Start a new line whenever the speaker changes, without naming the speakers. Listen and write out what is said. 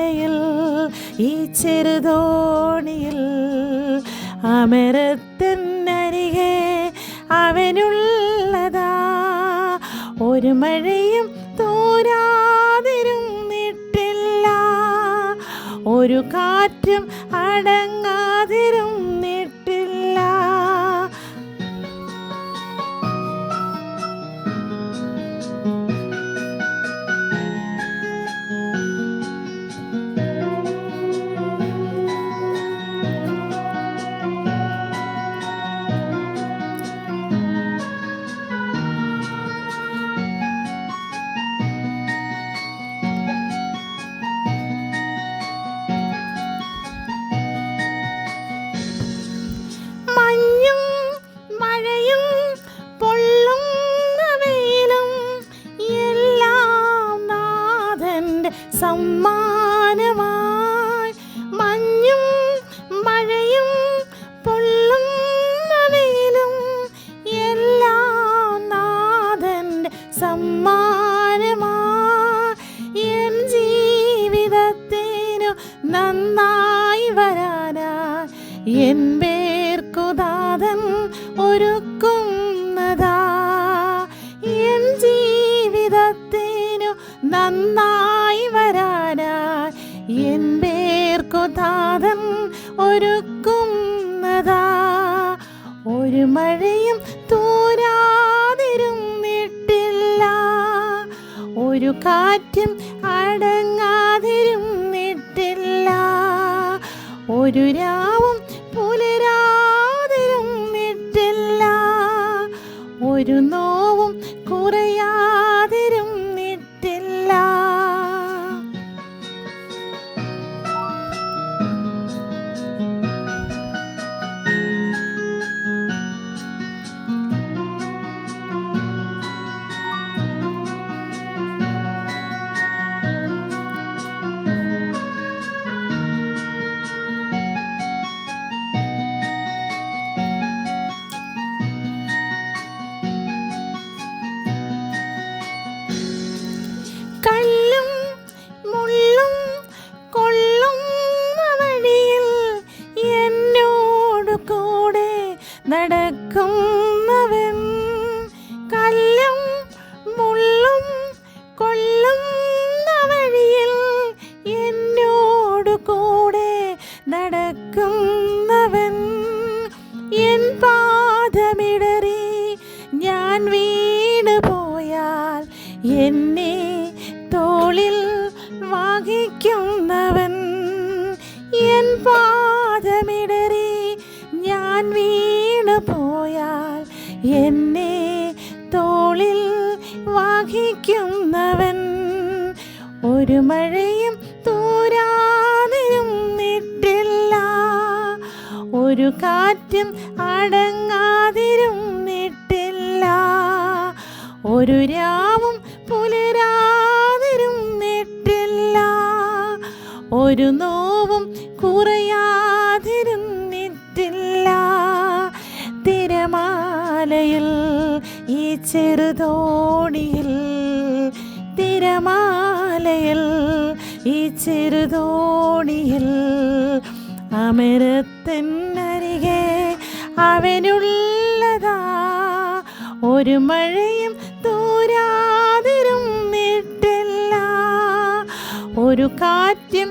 തിരമാലയിൽ ഈ ചെറുതോണിയിൽ അമരത്തിനരികെ അവനുള്ളതാ. ഒരു മഴയും തോരാതിരുന്നിട്ടില്ല. ഒരു കാറ്റും സമ്മാനമായി മഞ്ഞും മഴയും പൊള്ളും വെയിലും എല്ലാം നാഥന്റെ സമ്മാനമായി എൻ ജീവിതത്തിനു നന്നായി വരാനായി എൻ പേർക്കുദാതൻ ഒരുക്കുന്നതാ എൻ ജീവിതത്തിനു നന്നായി ഒരുക്കുന്നതാ ഒരു മഴയും തോരാതിരുന്നിട്ടില്ല ഒരു കാറ്റും അടങ്ങാതിരുന്നിട്ടില്ല ഒരു രാവും പുലരാതിരുന്നിട്ടില്ല ഒരു നോവും ഞാൻ വീണ് പോയാൽ എന്നെ തോളിൽ വഹിക്കുന്നവൻ. എൻ പാദമിടറി ഞാൻ വീണ് പോയാൽ എന്നെ തോളിൽ വഹിക്കുന്നവൻ. ഒരു മഴയും തോരാതിരുന്നിട്ടില്ല ഒരു കാറ്റും അടങ്ങാതിരുന്നിട്ടില്ല ഒരു രാവും പുലരാതിരുന്നിട്ടില്ല ഒരു നോവും കുറയാതിരുന്നിട്ടില്ല തിരമാലയിൽ ഈ ചെറുതോണിയിൽ തിരമാലയിൽ ഈ ചെറുതോണിയിൽ അമരത്തിനരികെ അവനുള്ളതാ ഒരു മഴയും തോരാതിരും നിട്ടല്ല ഒരു കാറ്റ്